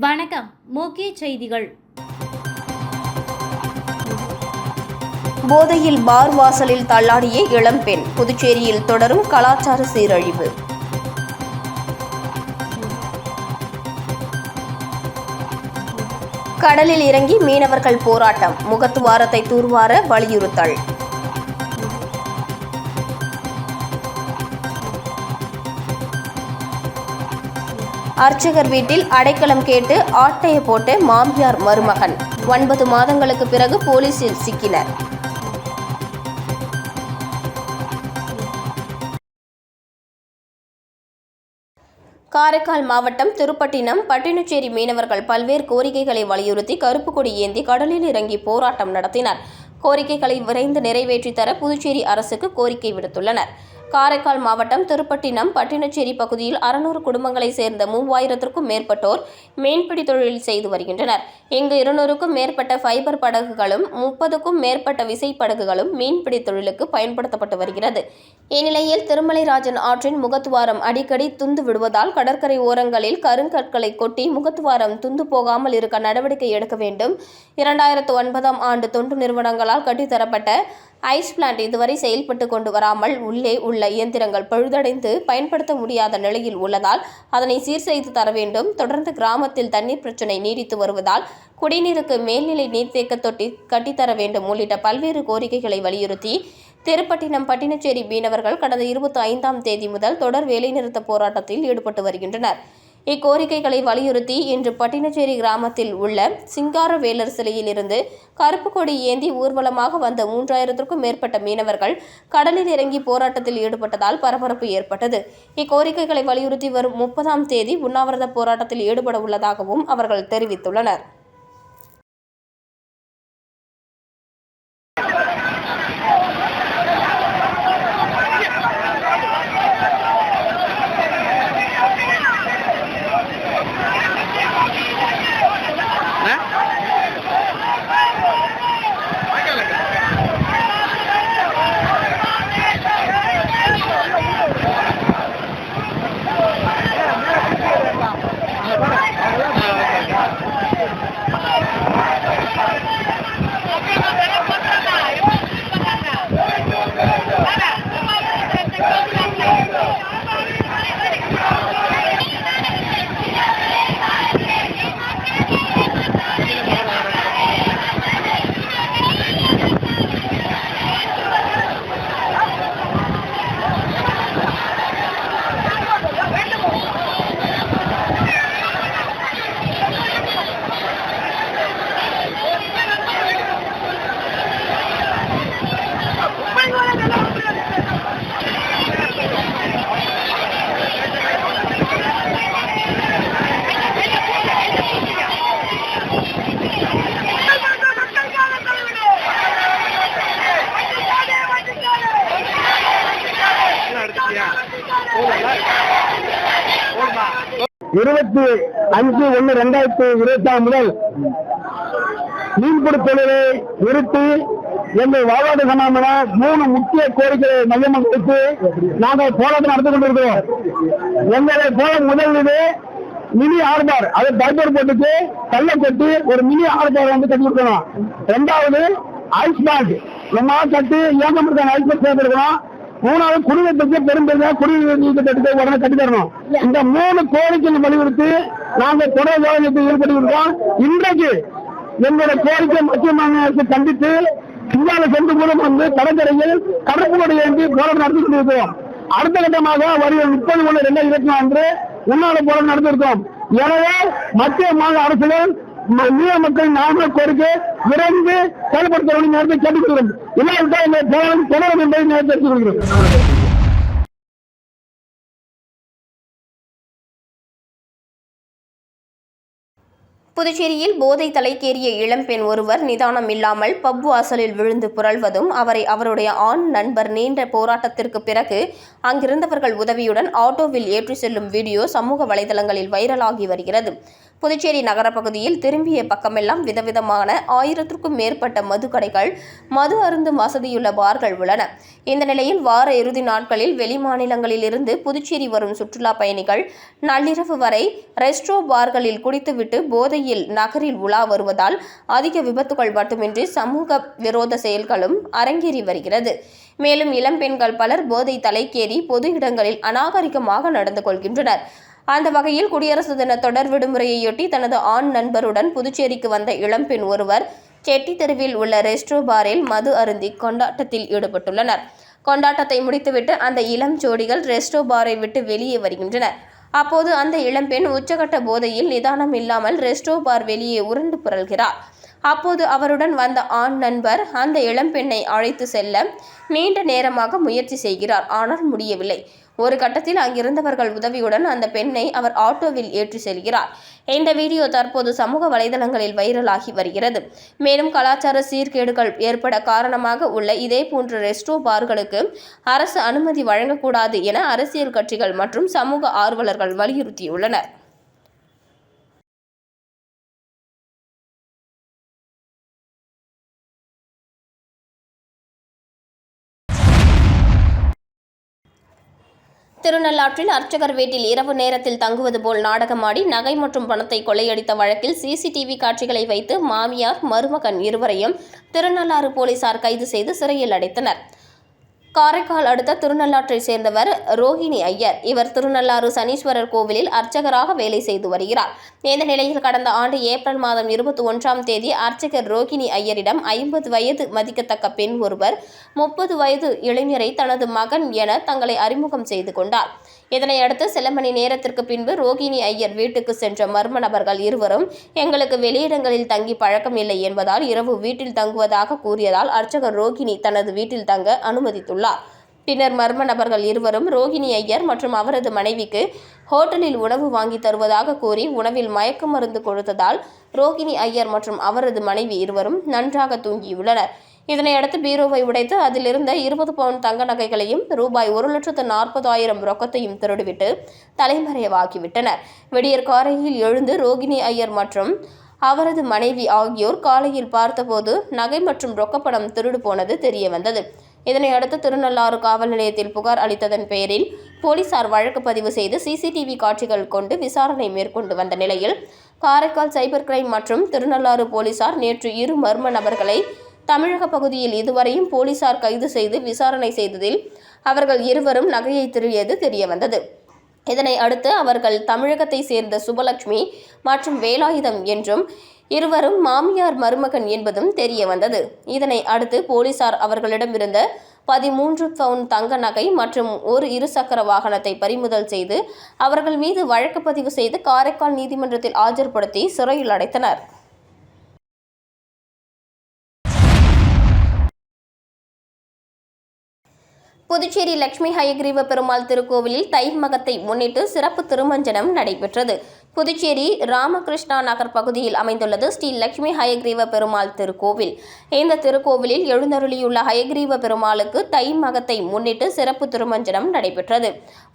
வணக்கம் முக்கிய செய்திகள். போதையில் பார் வாசலில் தள்ளாடிய இளம்பெண் புதுச்சேரியில் தொடரும் கலாச்சார சீரழிவு. கடலில் இறங்கி மீனவர்கள் போராட்டம் முகத்துவாரத்தை தூர்வார வலியுறுத்தல். அர்ச்சகர் வீட்டில் அடைக்கலம் கேட்டு ஆட்டைய போட்ட மாமியார் மருமகன். ஒன்பது மாதங்களுக்கு பிறகு போலீசில் சிக்கினர். காரைக்கால் மாவட்டம் திருப்பட்டினம் பட்டினச்சேரி மீனவர்கள் பல்வேறு கோரிக்கைகளை வலியுறுத்தி கருப்பு கொடி ஏந்தி கடலில் இறங்கி போராட்டம் நடத்தினர். கோரிக்கைகளை விரைந்து நிறைவேற்றி தர புதுச்சேரி அரசுக்கு கோரிக்கை விடுத்துள்ளனர். காரைக்கால் மாவட்டம் திருப்பட்டினம் பட்டினச்சேரி பகுதியில் அறுநூறு குடும்பங்களைச் சேர்ந்த மூவாயிரத்திற்கும் மேற்பட்டோர் மீன்பிடி தொழில் செய்து வருகின்றனர். இங்கு இருநூறுக்கும் மேற்பட்ட ஃபைபர் படகுகளும் முப்பதுக்கும் மேற்பட்ட விசைப்படகுகளும் மீன்பிடி தொழிலுக்கு பயன்படுத்தப்பட்டு வருகிறது. இந்நிலையில் திருமலைராஜன் ஆற்றின் முகத்துவாரம் அடிக்கடி துந்து விடுவதால் கடற்கரை ஓரங்களில் கருங்கற்களை கொட்டி முகத்துவாரம் துந்து போகாமல் இருக்க நடவடிக்கை எடுக்க வேண்டும். இரண்டாயிரத்து ஒன்பதாம் ஆண்டு தொண்டு நிறுவனங்களால் கட்டித்தரப்பட்ட ஐஸ் பிளான்ட் இதுவரை செயல்பட்டு கொண்டு வராமல் உள்ளே உள்ள இயந்திரங்கள் பழுதடைந்து பயன்படுத்த முடியாத நிலையில் உள்ளதால் அதனை சீர் செய்து தர வேண்டும். தொடர்ந்து கிராமத்தில் தண்ணீர் பிரச்சினை நீடித்து வருவதால் குடிநீருக்கு மேல்நிலை நீர்த்தேக்க தொட்டி கட்டித்தர வேண்டும் உள்ளிட்ட பல்வேறு கோரிக்கைகளை வலியுறுத்தி திருப்பட்டினம் பட்டினச்சேரி மீனவர்கள் கடந்த இருபத்தி ஐந்தாம் தேதி முதல் தொடர் வேலைநிறுத்த போராட்டத்தில் ஈடுபட்டு வருகின்றனர். இக்கோரிக்கைகளை வலியுறுத்தி இன்று பட்டினச்சேரி கிராமத்தில் உள்ள சிங்காரவேலர் சிலையிலிருந்து கருப்பு கொடி ஏந்தி ஊர்வலமாக வந்த மூன்றாயிரத்திற்கும் மேற்பட்ட மீனவர்கள் கடலில் இறங்கி போராட்டத்தில் ஈடுபட்டதால் பரபரப்பு ஏற்பட்டது. இக்கோரிக்கைகளை வலியுறுத்தி வரும் முப்பதாம் தேதி உண்ணாவிரத போராட்டத்தில் ஈடுபட உள்ளதாகவும் அவர்கள் தெரிவித்துள்ளனர். இருபத்தி அஞ்சு ஒன்னு ரெண்டாயிரத்தி இருபத்தி ஆறு முதல் மீன்பிடி தொழிலை நிறுத்தி எங்கள் வாழ்வாடு சம்பந்தமான மூணு முக்கிய கோரிக்கைகளை மையமாக வைத்து நாங்கள் போராட்டம் நடந்து கொண்டிருக்கிறோம். எங்களுடைய போராட்டம் முதல் இது மினி ஆர்பார். அதை டைபர் போட்டுக்கு கல்லை கொட்டி ஒரு மினி ஆர்பார் வந்து கட்டி கொடுக்கணும். ரெண்டாவது ஐஸ் பேண்ட் ரொம்ப நாள் கட்டி ஏகப்பட்ட ஐஸ் பேண்ட் சேர்த்துருக்கணும். மூணாவது குடிநீருக்கு பெரும்பெருமையா குடிநீர் நீக்க திட்டத்தை உடனே கட்டி தரணும். இந்த மூணு கோரிக்கையை வலியுறுத்தி நாங்கள் தொடர் வேலைக்கு ஈடுபட்டு இருக்கோம் இன்றைக்கு எங்களுடைய கோரிக்கை மத்திய மாநில அரசு கண்டித்து இந்தியாவில சென்று மூலம் வந்து கடற்கரையில் கடற்பு கொடி ஏந்தி போராட்டம் நடத்தி கொண்டிருக்கிறோம். அடுத்த கட்டமாக வருகிற முப்பது ஒன்று ரெண்டாயிரத்தி இருபத்தி நான்கு உன்னால போராட்டம் நடத்திருக்கோம் எனவே மத்திய மாநில அரசுகள் மீன மக்கள் நாம கோரிக்கை விரைந்து செயல்படுத்த வேண்டிய நேரத்தை கேட்டுக்கொள்கிறோம். இல்லாவிட்டால் இந்த போராட்டம் தொடரும் என்பதை நேரத்தை எடுத்துக்கொள்கிறோம். புதுச்சேரியில் போதை தலைக்கேறிய இளம்பெண் ஒருவர் நிதானம் இல்லாமல் பப் வாசலில் விழுந்து புரள்வதும் அவரை அவருடைய ஆண் நண்பர் நீண்ட போராட்டத்திற்கு பிறகு அங்கிருந்தவர்கள் உதவியுடன் ஆட்டோவில் ஏற்றி செல்லும் வீடியோ சமூக வலைதளங்களில் வைரலாகி வருகிறது. புதுச்சேரி நகரப்பகுதியில் திரும்பிய பக்கமெல்லாம் விதவிதமான ஆயிரத்திற்கும் மேற்பட்ட மதுக்கடைகள் மது அருந்தும் வசதியுள்ள பார்கள் உள்ளன. இந்த நிலையில் வார இறுதி நாட்களில் வெளிமாநிலங்களிலிருந்து புதுச்சேரி வரும் சுற்றுலா பயணிகள் நள்ளிரவு வரை ரெஸ்ட்ரோ பார்களில் குடித்துவிட்டு போதையில் நகரில் உலா வருவதால் அதிக விபத்துகள் மட்டுமின்றி சமூக விரோத செயல்களும் அரங்கேறி வருகிறது. மேலும் இளம்பெண்கள் பலர் போதை தலைக்கேறி பொது இடங்களில் அநாகரிகமாக நடந்து கொள்கின்றனர். அந்த வகையில் குடியரசு தின தொடர் விடுமுறையொட்டி தனது ஆண் நண்பருடன் புதுச்சேரிக்கு வந்த இளம்பெண் ஒருவர் செட்டி தெருவில் உள்ள ரெஸ்ட்ரோ பாரில் மது அருந்தி கொண்டாட்டத்தில் ஈடுபட்டுள்ளனர். கொண்டாட்டத்தை முடித்துவிட்டு அந்த இளம் ஜோடிகள் ரெஸ்டோ பாரை விட்டு வெளியே வருகின்றனர் அப்போது அந்த இளம்பெண் உச்சகட்ட போதையில் நிதானம் இல்லாமல் ரெஸ்டோ பார் வெளியே உருண்டு புரள்கிறார். அப்போது அவருடன் வந்த ஆண் நண்பர் அந்த இளம்பெண்ணை அழைத்து செல்ல நீண்ட நேரமாக முயற்சி செய்கிறார். ஆனால் முடியவில்லை. ஒரு கட்டத்தில் அங்கிருந்தவர்கள் உதவியுடன் அந்த பெண்ணை அவர் ஆட்டோவில் ஏற்றி செல்கிறார். இந்த வீடியோ தற்போது சமூக வலைதளங்களில் வைரலாகி வருகிறது. மேலும் கலாச்சார சீர்கேடுகள் ஏற்பட காரணமாக உள்ள இதே போன்ற ரெஸ்டோ பார்களுக்கு அரசு அனுமதி வழங்கக்கூடாது என அரசியல் கட்சிகள் மற்றும் சமூக ஆர்வலர்கள் வலியுறுத்தியுள்ளனர். திருநள்ளாற்றில் அர்ச்சகர் வீட்டில் இரவு நேரத்தில் தங்குவது போல் நாடகமாடி நகை மற்றும் பணத்தை கொள்ளையடித்த வழக்கில் சிசிடிவி காட்சிகளை வைத்து மாமியார் மருமகன் இருவரையும் திருநள்ளாறு போலீசார் கைது செய்து சிறையில் அடைத்தனர். காரைக்கால் அடுத்த திருநள்ளாற்றை சேர்ந்தவர் ரோஹிணி ஐயர். இவர் திருநள்ளாறு சனீஸ்வரர் கோவிலில் அர்ச்சகராக வேலை செய்து வருகிறார். இந்த நிலையில் கடந்த ஆண்டு ஏப்ரல் மாதம் இருபத்தி ஒன்றாம் தேதி அர்ச்சகர் ரோகிணி ஐயரிடம் ஐம்பது வயது மதிக்கத்தக்க பெண் ஒருவர் முப்பது வயது இளைஞரை தனது மகன் என தங்களை அறிமுகம் செய்து கொண்டார். இதனையடுத்து சில மணி நேரத்திற்கு பின்பு ரோகிணி ஐயர் வீட்டுக்கு சென்ற மர்ம நபர்கள் இருவரும் எங்களுக்கு வெளியிடங்களில் தங்கி பழக்கம் இல்லை என்பதால் இரவு வீட்டில் தங்குவதாக கூறியதால் அர்ச்சகர் ரோகிணி தனது வீட்டில் தங்க அனுமதித்துள்ளார். பின்னர் மர்ம நபர்கள் இருவரும் ரோகிணி ஐயர் மற்றும் அவரது மனைவிக்கு ஹோட்டலில் உணவு வாங்கி தருவதாக கூறி உணவில் மயக்க மருந்து கொடுத்ததால் ரோகிணி ஐயர் மற்றும் அவரது மனைவி இருவரும் நன்றாக தூங்கியுள்ளனர். இதனையடுத்து பீரோவை உடைத்து அதிலிருந்த இருபது பவுன் தங்க நகைகளையும் ரூபாய் ஒரு லட்சத்து நாற்பதாயிரம் ரொக்கத்தையும் திருடிவிட்டு தலைமறைவாக்கிவிட்டனர். வெடியற்காரையில் எழுந்து ரோகிணி ஐயர் மற்றும் அவரது மனைவி ஆகியோர் காலையில் பார்த்தபோது நகை மற்றும் ரொக்கப்பணம் திருடு போனது தெரிய வந்தது இதனையடுத்து திருநள்ளாறு காவல் நிலையத்தில் புகார் அளித்ததன் பெயரில் போலீசார் வழக்கு பதிவு செய்து சிசிடிவி காட்சிகள் கொண்டு விசாரணை மேற்கொண்டு வந்த நிலையில் காரைக்கால் சைபர் கிரைம் மற்றும் திருநள்ளாறு போலீசார் நேற்று இரு மர்ம நபர்களை தமிழக பகுதியில் இதுவரையும் போலீசார் கைது செய்து விசாரணை செய்ததில் அவர்கள் இருவரும் நகையை திருடியது தெரியவந்தது. இதனை அடுத்து அவர்கள் தமிழகத்தை சேர்ந்த சுபலட்சுமி மற்றும் வேலாயுதம் என்றும் இருவரும் மாமியார் மருமகன் என்பதும் தெரிய வந்தது இதனை அடுத்து போலீசார் அவர்களிடமிருந்த பதிமூன்று பவுன் தங்க நகை மற்றும் ஒரு இருசக்கர வாகனத்தை பறிமுதல் செய்து அவர்கள் மீது வழக்கு பதிவு செய்து காரைக்கால் நீதிமன்றத்தில் ஆஜர்படுத்தி சிறையில் அடைத்தனர். புதுச்சேரி லட்சுமி ஹயக்ரீவ பெருமாள் திருக்கோவிலில் தை மகத்தை முன்னிட்டு சிறப்பு திருமஞ்சனம் நடைபெற்றது. புதுச்சேரி ராமகிருஷ்ணா நகர் பகுதியில் அமைந்துள்ளது ஸ்ரீ லட்சுமி ஹயக்ரீவ பெருமாள் திருக்கோவில். இந்த திருக்கோவிலில் எழுந்தருளியுள்ள ஹயக்ரீவ பெருமாளுக்கு தை மகத்தை முன்னிட்டு சிறப்பு திருமஞ்சனம் நடைபெற்றது.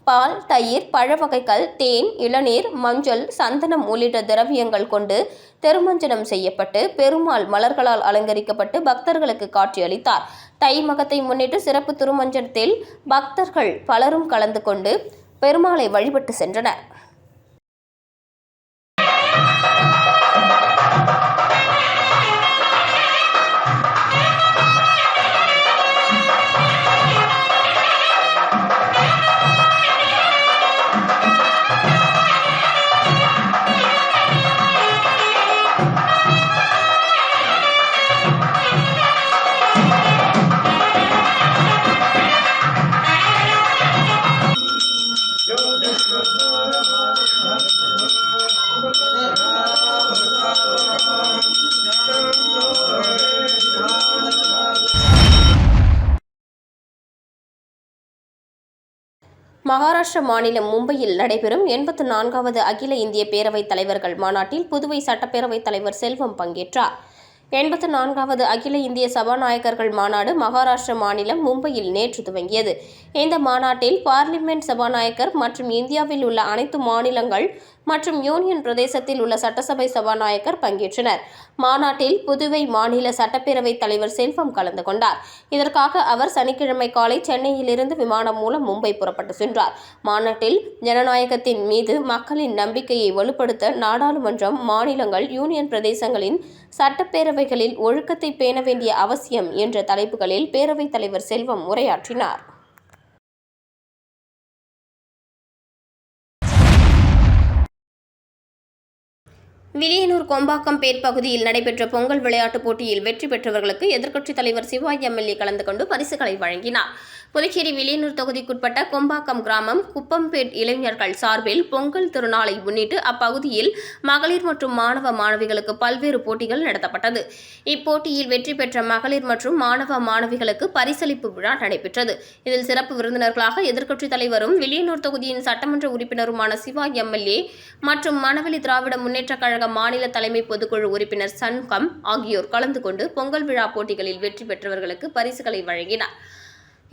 பால் தயிர் பழ வகைகள் தேன் இளநீர் மஞ்சள் சந்தனம் உள்ளிட்ட திரவியங்கள் கொண்டு திருமஞ்சனம் செய்யப்பட்டு பெருமாள் மலர்களால் அலங்கரிக்கப்பட்டு பக்தர்களுக்கு காட்சியளித்தார். தை மகத்தை முன்னிட்டு சிறப்பு திருமஞ்சனத்தில் பக்தர்கள் பலரும் கலந்து கொண்டு பெருமாளை வழிபட்டு சென்றனர். மகாராஷ்டிர மாநிலம் மும்பையில் நடைபெறும் எண்பத்து நான்காவது அகில இந்திய பேரவைத் தலைவர்கள் மாநாட்டில் புதுவை சட்டப்பேரவைத் தலைவர் செல்வம் பங்கேற்றார். எண்பத்து நான்காவது அகில இந்திய சபாநாயகர்கள் மாநாடு மகாராஷ்டிர மாநிலம் மும்பையில் நேற்று துவங்கியது. இந்த மாநாட்டில் பார்லிமெண்ட் சபாநாயகர் மற்றும் இந்தியாவில் உள்ள அனைத்து மாநிலங்கள் மற்றும் யூனியன் பிரதேசத்தில் உள்ள சட்டசபை சபாநாயகர் பங்கேற்றனர். மாநாட்டில் புதுவை மாநில சட்டப்பேரவைத் தலைவர் செல்வம் கலந்து கொண்டார். இதற்காக அவர் சனிக்கிழமை காலை சென்னையிலிருந்து விமானம் மூலம் மும்பை புறப்பட்டு சென்றார். மாநாட்டில் ஜனநாயகத்தின் மீது மக்களின் நம்பிக்கையை வலுப்படுத்த நாடாளுமன்றம் மாநிலங்கள் யூனியன் பிரதேசங்களின் சட்டப்பேரவைகளில் ஒழுக்கத்தை பேண வேண்டிய அவசியம் என்ற தலைப்புகளில் பேரவைத் தலைவர் செல்வம் உரையாற்றினார். விலியனூர் கொம்பாக்கம் பேர் பகுதியில் நடைபெற்ற பொங்கல் விளையாட்டுப் போட்டியில் வெற்றி பெற்றவர்களுக்கு எதிர்க்கட்சித் தலைவர் சிவாய் எம்எல்ஏ கலந்து கொண்டு பரிசுகளை வழங்கினார். புதுச்சேரி வில்லியனூர் தொகுதிக்குட்பட்ட கொம்பாக்கம் கிராமம் குப்பம்பேட் இளைஞர்கள் சார்பில் பொங்கல் திருநாளை முன்னிட்டு அப்பகுதியில் மகளிர் மற்றும் மாணவ மாணவிகளுக்கு பல்வேறு போட்டிகள் நடத்தப்பட்டது. இப்போட்டியில் வெற்றி பெற்ற மகளிர் மற்றும் மாணவ மாணவிகளுக்கு பரிசளிப்பு விழா நடைபெற்றது. இதில் சிறப்பு விருந்தினர்களாக எதிர்க்கட்சித் தலைவரும் வில்லியனூர் தொகுதியின் சட்டமன்ற உறுப்பினருமான சிவா எம்எல்ஏ மற்றும் மணவெளி திராவிட முன்னேற்றக் கழக மாநில தலைமை பொதுக்குழு உறுப்பினர் சண்கம் ஆகியோர் கலந்து கொண்டு பொங்கல் விழா போட்டிகளில் வெற்றி பெற்றவர்களுக்கு பரிசுகளை வழங்கினார்.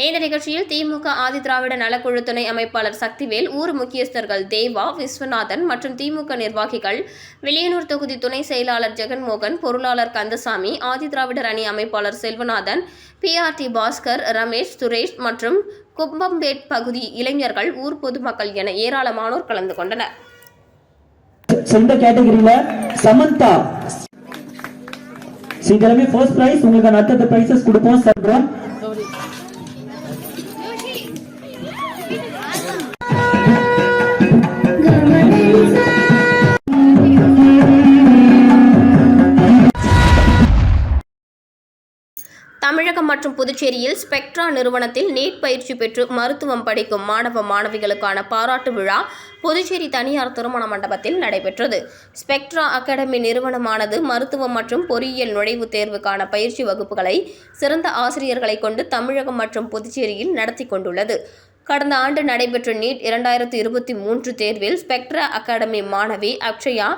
இந்த நிகழ்ச்சியில் திமுக ஆதி திராவிட நலக்குழு துணை அமைப்பாளர் சக்திவேல் ஊர் முக்கியஸ்தர்கள் தேவா விஸ்வநாதன் மற்றும் திமுக நிர்வாகிகள் வெளியனூர் தொகுதி துணை செயலாளர் ஜெகன்மோகன் பொருளாளர் கந்தசாமி ஆதி திராவிடர் அணி அமைப்பாளர் Selvanathan P R T Bhaskar Ramesh Suresh மற்றும் கும்பம்பேட் பகுதி இளைஞர்கள் ஊர் பொதுமக்கள் என ஏராளமானோர் கலந்து கொண்டனர். சொந்த கேட்டகரியில சமந்தா. சீக்கிரமே ஃபர்ஸ்ட் பிரைஸ் உங்களுக்கு அடுத்தடுத்த பிரைசஸ் கொடுப்போம் சொல்றோம் மற்றும் புதுச்சேரியில் ஸ்பெக்ட்ரா நிறுவனத்தில் நீட் பயிற்சி பெற்று மருத்துவம் படிக்கும் மாணவ மாணவிகளுக்கான பாராட்டு விழா புதுச்சேரி தனியார் திருமண மண்டபத்தில் நடைபெற்றது. ஸ்பெக்ட்ரா அகாடமி நிறுவனமானது மருத்துவம் மற்றும் பொறியியல் நுழைவுத் தேர்வுக்கான பயிற்சி வகுப்புகளை சிறந்த ஆசிரியர்களை கொண்டு தமிழகம் மற்றும் புதுச்சேரியில் நடத்தி கொண்டுள்ளது. கடந்த ஆண்டு நடைபெற்ற நீட் இரண்டாயிரத்து இருபத்தி மூன்று தேர்வில் ஸ்பெக்ட்ரா அகாடமி மாணவி அக்ஷயா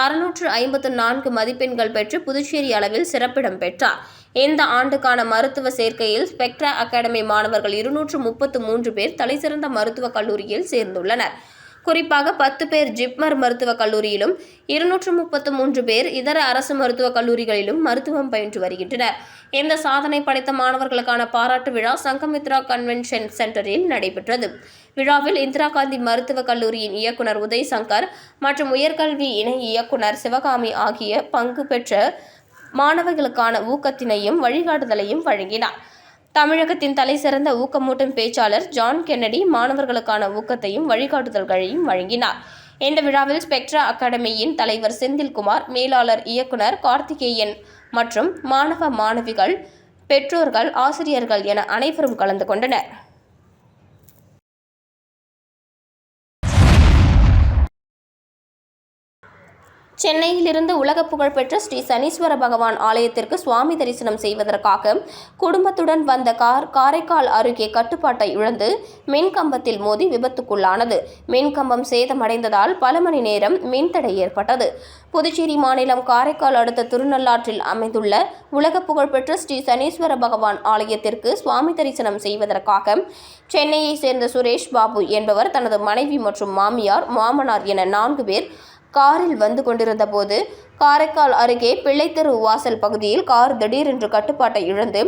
அறுநூற்று ஐம்பத்து நான்கு மதிப்பெண்கள் பெற்று புதுச்சேரி அளவில் சிறப்பிடம் பெற்றார். இந்த ஆண்டுக்கான மருத்துவ சேர்க்கையில் ஸ்பெக்ட்ரா அகாடமி மாணவர்கள் இருநூற்று முப்பத்து மூன்று பேர் தலைசிறந்த மருத்துவக் கல்லூரியில் சேர்ந்துள்ளனர். குறிப்பாக பத்து பேர் ஜிப்மர் மருத்துவக் கல்லூரியிலும் இருநூற்று முப்பத்து மூன்று பேர் இதர அரசு மருத்துவக் கல்லூரிகளிலும் மருத்துவம் பயின்று வருகின்றனர். இந்த சாதனை படைத்த மாணவர்களுக்கான பாராட்டு விழா சங்கமித்ரா கன்வென்ஷன் சென்டரில் நடைபெற்றது. விழாவில் இந்திரா காந்தி மருத்துவக் கல்லூரியின் இயக்குனர் உதய் சங்கர் மற்றும் உயர்கல்வி இணை இயக்குனர் சிவகாமி ஆகிய பங்கு பெற்ற மாணவர்களுக்கான ஊக்கத்தினையும் வழிகாட்டுதலையும் வழங்கினார். தமிழகத்தின் தலைசிறந்த ஊக்கமூட்டும் பேச்சாளர் ஜான் கென்னடி மாணவர்களுக்கான ஊக்கத்தையும் வழிகாட்டுதல்களையும் வழங்கினார். இந்த விழாவில் ஸ்பெக்ட்ரா அகாடமியின் தலைவர் செந்தில்குமார் மேலாளர் இயக்குனர் கார்த்திகேயன் மற்றும் மாணவ மாணவிகள் பெற்றோர்கள் ஆசிரியர்கள் என அனைவரும் கலந்து கொண்டனர். சென்னையிலிருந்து உலக புகழ்பெற்ற ஸ்ரீ சனீஸ்வர பகவான் ஆலயத்திற்கு சுவாமி தரிசனம் செய்வதற்காக குடும்பத்துடன் வந்த கார் காரைக்கால் அருகே கட்டுப்பாட்டை இழந்து மின்கம்பத்தில் மோதி விபத்துக்குள்ளானது. மின்கம்பம் சேதமடைந்ததால் பல மணி நேரம் மின்தடை ஏற்பட்டது. புதுச்சேரி மாநிலம் காரைக்கால் அடுத்த திருநள்ளாற்றில் அமைந்துள்ள உலக புகழ்பெற்ற ஸ்ரீ சனீஸ்வர பகவான் ஆலயத்திற்கு சுவாமி தரிசனம் செய்வதற்காக சென்னையைச் சேர்ந்த சுரேஷ் பாபு என்பவர் தனது மனைவி மற்றும் மாமியார் மாமனார் என நான்கு பேர் காரில் வந்து கொண்டிருந்த போது காரைக்கால் அருகே பிள்ளைத்தெரு வாசல் பகுதியில் கார் திடீரென்று கட்டுப்பாட்டை இழந்து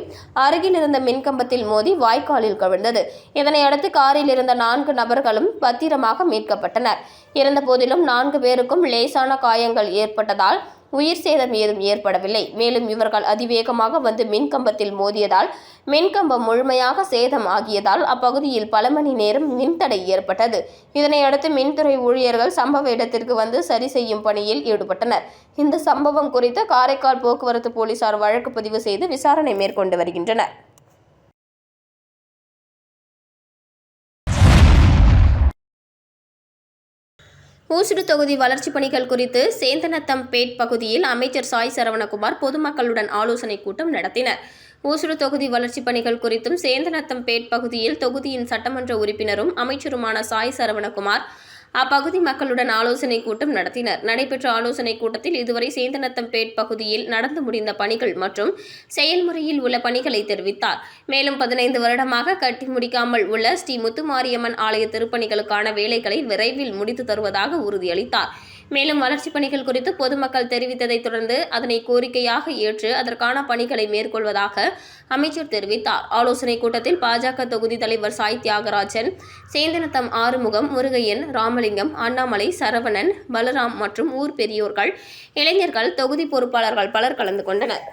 அருகில் இருந்த மின்கம்பத்தில் மோதி வாய்க்காலில் கவிழ்ந்தது. இதனையடுத்து காரில் இருந்த நான்கு நபர்களும் பத்திரமாக மீட்கப்பட்டனர். இருந்தபோதிலும் நான்கு பேருக்கும் லேசான காயங்கள் ஏற்பட்டதால் உயிர் சேதம் ஏதும் ஏற்படவில்லை. மேலும் இவர்கள் அதிவேகமாக வந்து மின்கம்பத்தில் மோதியதால் மின்கம்பம் முழுமையாக சேதம் ஆகியதால் அப்பகுதியில் பல மணி நேரம் மின்தடை ஏற்பட்டது. இதனையடுத்து மின்துறை ஊழியர்கள் சம்பவ இடத்திற்கு வந்து சரி செய்யும் பணியில் ஈடுபட்டனர். இந்த சம்பவம் குறித்து காரைக்கால் போக்குவரத்து போலீசார் வழக்கு பதிவு செய்து விசாரணை மேற்கொண்டு வருகின்றனர். ஊசுடு தொகுதி வளர்ச்சிப் பணிகள் குறித்து சேந்தனத்தம்பேட் பகுதியில் அமைச்சர் சாய் சரவணகுமார் பொதுமக்களுடன் ஆலோசனை கூட்டம் நடத்தினர். ஊசுடு தொகுதி வளர்ச்சிப் பணிகள் குறித்தும் சேந்தனத்தம்பேட் பகுதியில் தொகுதியின் சட்டமன்ற உறுப்பினரும் அமைச்சருமான சாய் சரவணகுமார் அப்பகுதி மக்களுடன் ஆலோசனை கூட்டம் நடத்தினர். நடைபெற்ற ஆலோசனை கூட்டத்தில் இதுவரை சேந்தநத்தம்பேட் பகுதியில் நடந்து முடிந்த பணிகள் மற்றும் செயல்முறையில் உள்ள பணிகளை தெரிவித்தார். மேலும் பதினைந்து வருடமாக கட்டி முடிக்காமல் உள்ள ஸ்ரீ முத்துமாரியம்மன் ஆலய திருப்பணிகளுக்கான வேலைகளை விரைவில் முடித்து தருவதாக உறுதியளித்தார். மேலும் வளர்ச்சிப் பணிகள் குறித்து பொதுமக்கள் தெரிவித்ததைத் தொடர்ந்து அதனை கோரிக்கையாக ஏற்று அதற்கான பணிகளை மேற்கொள்வதாக அமைச்சர் தெரிவித்தார். ஆலோசனைக் கூட்டத்தில் பாஜக தொகுதி தலைவர் சாய் தியாகராஜன் சேந்தனத்தம் ஆறுமுகம் முருகையன் ராமலிங்கம் அண்ணாமலை சரவணன் பலராம் மற்றும் ஊர் பெரியோர்கள் இளைஞர்கள் தொகுதி பொறுப்பாளர்கள் பலர் கலந்து கொண்டனர்.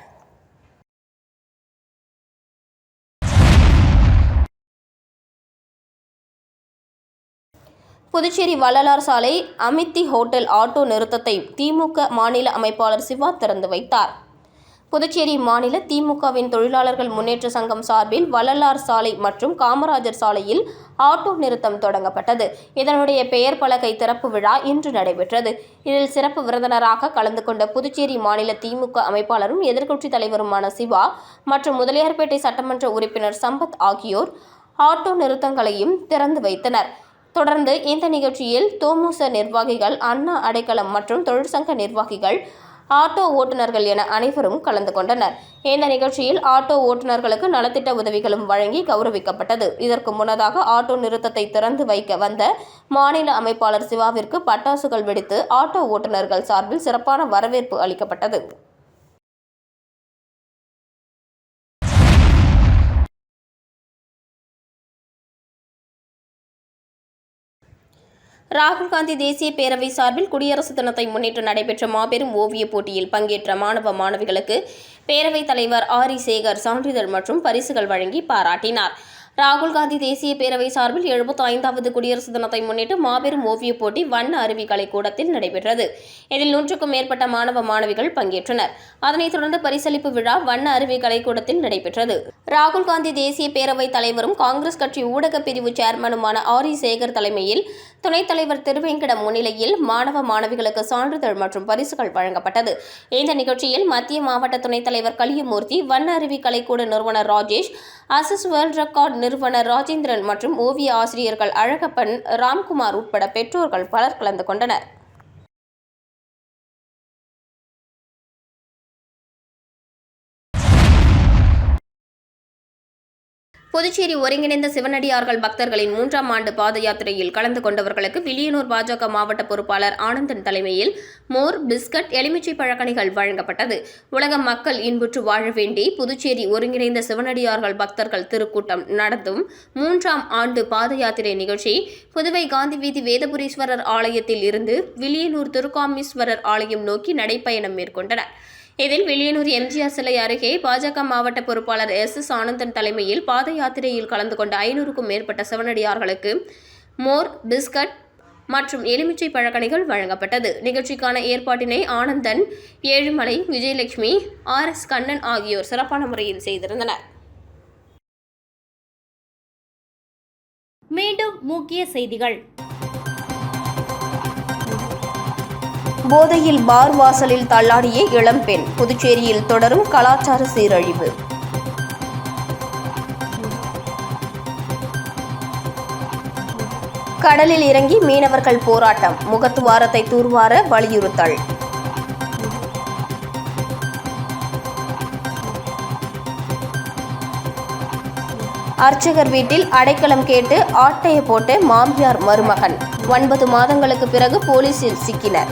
புதுச்சேரி வள்ளலார் சாலை அமித்தி ஹோட்டல் ஆட்டோ நிறுத்தத்தை திமுக மாநில அமைப்பாளர் சிவா திறந்து வைத்தார். புதுச்சேரி மாநில திமுகவின் தொழிலாளர்கள் முன்னேற்ற சங்கம் சார்பில் வள்ளலார் சாலை மற்றும் காமராஜர் சாலையில் ஆட்டோ நிறுத்தம் தொடங்கப்பட்டது. இதனுடைய பெயர் பலகை திறப்பு விழா இன்று நடைபெற்றது. இதில் சிறப்பு விருந்தினராக கலந்து கொண்ட புதுச்சேரி மாநில திமுக அமைப்பாளரும் எதிர்க்கட்சித் தலைவருமான சிவா மற்றும் முதலியார்பேட்டை சட்டமன்ற உறுப்பினர் சம்பத் ஆகியோர் ஆட்டோ நிறுத்தங்களையும் திறந்து வைத்தனர். தொடர்ந்து இந்த நிகழ்ச்சியில் தோமுச நிர்வாகிகள் அண்ணா அடைக்கலம் மற்றும் தொழிற்சங்க நிர்வாகிகள் ஆட்டோ ஓட்டுநர்கள் என அனைவரும் கலந்து கொண்டனர். இந்த நிகழ்ச்சியில் ஆட்டோ ஓட்டுநர்களுக்கு நலத்திட்ட உதவிகளும் வழங்கி கௌரவிக்கப்பட்டது. இதற்கு முன்னதாக ஆட்டோ நிறுத்தத்தை திறந்து வைக்க வந்த மாநில அமைப்பாளர் சிவாவிற்கு பட்டாசுகள் வெடித்து ஆட்டோ ஓட்டுநர்கள் சார்பில் சிறப்பான வரவேற்பு அளிக்கப்பட்டது. ராகுல் காந்தி தேசிய பேரவை சார்பில் குடியரசு தினத்தை முன்னிட்டு நடைபெற்ற மாபெரும் ஓவியப் போட்டியில் பங்கேற்ற மாணவ மாணவிகளுக்கு பேரவைத் தலைவர் ஆரி சேகர் சான்றிதழ் மற்றும் பரிசுகள் வழங்கி பாராட்டினார். ராகுல் காந்தி தேசிய பேரவை சார்பில் எழுபத்தி ஐந்தாவது குடியரசு தினத்தை முன்னிட்டு மாபெரும் ஓவியப் போட்டி வண்ண அருவி கலைக்கூடத்தில் நடைபெற்றது. இதில் நூற்றுக்கும் மேற்பட்ட மாணவ மாணவிகள் பங்கேற்றனர். அதனைத் தொடர்ந்து பரிசளிப்பு விழா வண்ண அருவி கலைக்கூடத்தில் நடைபெற்றது. ராகுல் காந்தி தேசிய பேரவைத் தலைவரும் காங்கிரஸ் கட்சி ஊடகப் பிரிவு சேர்மனுமான ஆரி சேகர் தலைமையில் துணைத் தலைவர் திருவேங்கடம் முன்னிலையில் மாணவ மாணவிகளுக்கு சான்றிதழ் மற்றும் பரிசுகள் வழங்கப்பட்டது. இந்த நிகழ்ச்சியில் மத்திய மாவட்ட துணைத் தலைவர் கலியமூர்த்தி வண்ண அருவி கலைக்கூட நிறுவனர் ராஜேஷ் அசஸ் வேர்ல்ட் ரெக்கார்ட் நிறுவனர் ராஜேந்திரன் மற்றும் ஓவிய ஆசிரியர்கள் அழகப்பன் ராம்குமார் உட்பட பெற்றோர்கள் பலர் கலந்து கொண்டனர். புதுச்சேரி ஒருங்கிணைந்த சிவனடியார்கள் பக்தர்களின் மூன்றாம் ஆண்டு பாத யாத்திரையில் கலந்து கொண்டவர்களுக்கு வில்லியனூர் பாஜக மாவட்ட பொறுப்பாளர் ஆனந்தன் தலைமையில் மோர் பிஸ்கட் எலுமிச்சை பழக்கணிகள் வழங்கப்பட்டது. உலக மக்கள் இன்புற்று வாழ வேண்டி புதுச்சேரி ஒருங்கிணைந்த சிவனடியார்கள் பக்தர்கள் திருக்கூட்டம் நடத்தும் மூன்றாம் ஆண்டு பாத யாத்திரை நிகழ்ச்சி புதுவை காந்தி வீதி வேதபுரீஸ்வரர் ஆலயத்தில் இருந்து வில்லியனூர் திருக்காமீஸ்வரர் ஆலயம் நோக்கி நடைப்பயணம் மேற்கொண்டனர். இதில் வில்லியனூர் எம்ஜிஆர் சிலை அருகே பாஜக மாவட்ட பொறுப்பாளர் எஸ் எஸ் ஆனந்தன் தலைமையில் பாத யாத்திரையில் கலந்து கொண்ட ஐநூறுக்கும் மேற்பட்ட சிவனடியார்களுக்கு மோர் பிஸ்கட் மற்றும் எலுமிச்சை பழக்கணிகள் வழங்கப்பட்டது. நிகழ்ச்சிக்கான ஏற்பாட்டினை ஆனந்தன் ஏழுமலை விஜயலட்சுமி ஆர் எஸ் கண்ணன் ஆகியோர் சிறப்பான முறையில் செய்திருந்தனர். மீண்டும் முக்கிய செய்திகள். போதையில் பார் வாசலில் தள்ளாடிய இளம்பெண் புதுச்சேரியில் தொடரும் கலாச்சார சீரழிவு. கடலில் இறங்கி மீனவர்கள் போராட்டம். முகத்துவாரத்தை தூர்வார வலியுறுத்தல். அர்ச்சகர் வீட்டில் அடைக்கலம் கேட்டு ஆட்டைய போட்ட மாமியார் மருமகன். ஒன்பது மாதங்களுக்கு பிறகு போலீசில் சிக்கினர்.